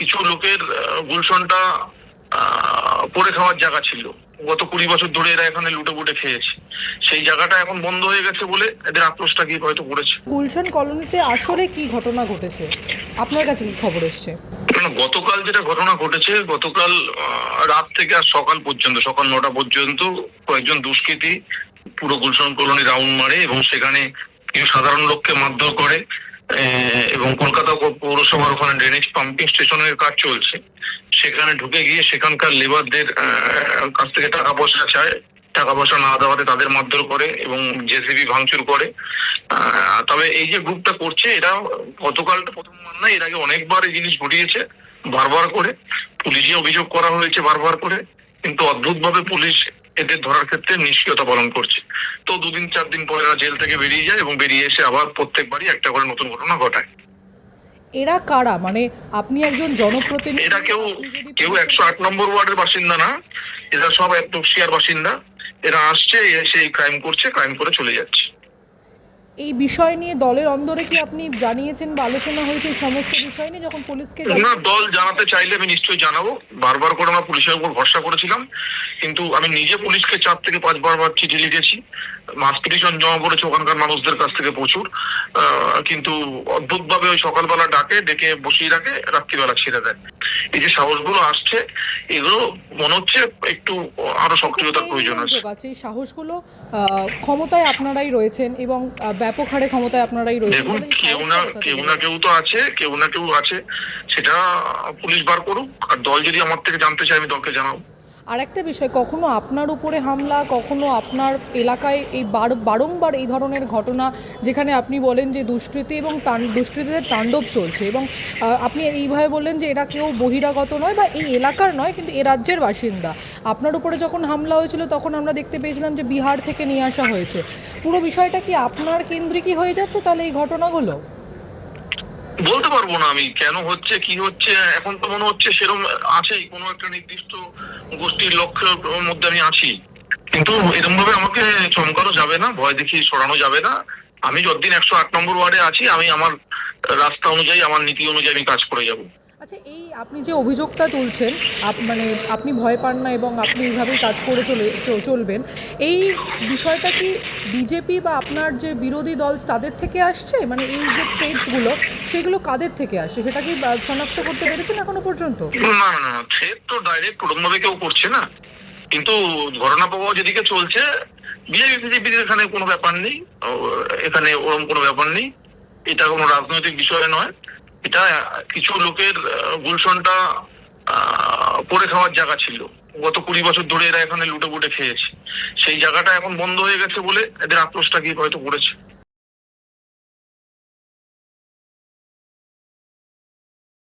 কিছু লোকের গুলশনটা পড়ে খাওয়ার জায়গা ছিল। গত কুড়ি বছর ধরে এরা এখানে লুটে পুটে খেয়েছে। সেই জায়গাটা এখন বন্ধ হয়ে গেছে বলে এদের আক্রোশটা কি হয়তো করেছে গুলশান কলোনিতে আসলে কি ঘটনা ঘটেছে? আপনার কাছে কি খবর এসছে? গতকাল যেটা ঘটনা ঘটেছে গতকাল রাত থেকে আর সকাল পর্যন্ত সকাল নটা পর্যন্ত কয়েকজন দুষ্কৃতী পুরো গুলশন কলোনি রাউন্ড মারে এবং সেখানে কিছু সাধারণ লোককে মারধর করে। এবং কলকাতা পৌরসভার ওখানে ড্রেনেজ পাম্পিং স্টেশনের কাজ চলছে। সেখানে ঢুকে গিয়ে সেখানকার লেবারদের কাছ থেকে টাকা পয়সা চায়। টাকা পয়সা না দেওয়াতে তাদের মারধর করে এবং জেসিবি ভাঙচুর করে। তবে এই যে গ্রুপটা করছে, এরা গতকালটা প্রথম না এর আগে অনেকবার এই জিনিস ঘটিয়েছে, বারবার করে। পুলিশে অভিযোগ করা হয়েছে বারবার করে। কিন্তু অদ্ভুতভাবে পুলিশ এদের ধরার ক্ষেত্রে নিষ্ক্রিয়তা পালন করছে। তো দুদিন চার দিন পরে এরা জেল থেকে বেরিয়ে যায় এবং বেরিয়ে এসে আবার প্রত্যেকবারই একটা করে নতুন ঘটনা ঘটায়। এরা কারা? মানে আপনি একজন জনপ্রতিনিধি এরা কেউ কেউ একশো আট নম্বর ওয়ার্ডের বাসিন্দা না। এরা সব একটুশিয়ার বাসিন্দা। এরা আসছে এসে ক্রাইম করছে ক্রাইম করে চলে যাচ্ছে। এই বিষয় নিয়ে দলের অন্দরে কি আপনি জানিয়েছেন বা আলোচনা হয়েছে এই সমস্ত বিষয় নিয়ে যখন পুলিশকে না দল জানাতে চাইলে আমি নিশ্চয়ই জানাব বারবার করে আমরা পুলিশের উপর ভরসা করেছিলাম কিন্তু আমি নিজে পুলিশকে চার থেকে পাঁচবার বার চিঠি লিখেছি মাস পিটিশন জমা পড়েছে ওখানকার মানুষদের কাছ থেকে প্রচুর কিন্তু অদ্ভুতভাবে ওই সকালবেলা ডাকে ডেকে বসিয়ে রাখে রাত্রিবেলা ছেড়ে দেয় এই যে সাহসগুলো আসছে এগুলো মনে হচ্ছে একটু আরও সক্রিয়তার প্রয়োজন আছে এই সাহসগুলো আহ, ক্ষমতায় আপনারাই রয়েছেন এবং ব্যাপক হারে ক্ষমতায় আপনারাই রয়েছেন। দেখুন কেউ না কেউ না কেউ তো আছে কেউ না কেউ আছে। সেটা পুলিশ বার করুক আর দল যদি আমার থেকে জানতে চায় আমি দলকে জানাব। আর একটা বিষয়, কখনো আপনার উপরে হামলা, কখনো আপনার এলাকায় এই বার- বারংবার এই ধরনের ঘটনা যেখানে আপনি বলেন যে দুষ্কৃতী এবং তান- দুষ্কৃতীদের তাণ্ডব চলছে এবং আপনি এইভাবে বললেন যে এরা কেউ বহিরাগত নয় বা এই এলাকার নয় কিন্তু এ রাজ্যের বাসিন্দা। আপনার উপরে যখন হামলা হয়েছিল তখন আমরা দেখতে পেয়েছিলাম যে বিহার থেকে নিয়ে আসা হয়েছে। পুরো বিষয়টা কি আপনার কেন্দ্রিকই হয়ে যাচ্ছে তাহলে এই ঘটনাগুলো? বলতে পারব না আমি কেন হচ্ছে, কি হচ্ছে, এখন তো মনে হচ্ছে সেরকম আছেই, কোনো একটা নির্দিষ্ট গোষ্ঠীর লক্ষ্য মধ্যে আমি আছি। কিন্তু এরকম ভাবে আমাকে চমকানো যাবে না, ভয় দেখিয়ে সরানো যাবে না। আমি যতদিন একশো আট নম্বর ওয়ার্ডে আছি, আমি আমার রাস্তা অনুযায়ী, আমার নীতি অনুযায়ী আমি কাজ করে যাব। আচ্ছা এই আপনি যে অভিযোগটা তুলছেন মানে আপনি ভয় পান না এবং আপনি এইভাবেই কাজ করে চলে চলবেন, এই বিষয়টা কি বিজেপি বা আপনার যে বিরোধী দল তাদের থেকে আসছে? মানে এই যে থ্রেডসগুলো সেগুলো কাদের থেকে আসছে? সেটা কি শনাক্ত করতে পেরেছেন এখনও পর্যন্ত? না না না তো ডাইরেক্ট ওরকম কেউ করছে না। কিন্তু ঘটনা প্রবাহ যেদিকে চলছে বিজেপি বিজেপির এখানে কোনো ব্যাপার নেই। এখানে ওরকম কোনো ব্যাপার নেই। এটা কোনো রাজনৈতিক বিষয় নয়। এটা কিছু লোকের গুলশনটা পড়ে খাওয়ার জায়গা ছিল। গত কুড়ি বছর ধরে এরা এখানে লুটে পুটে খেয়েছে। সেই জায়গাটা এখন বন্ধ হয়ে গেছে বলে এদের আক্রোশটা কি হয়তো করেছে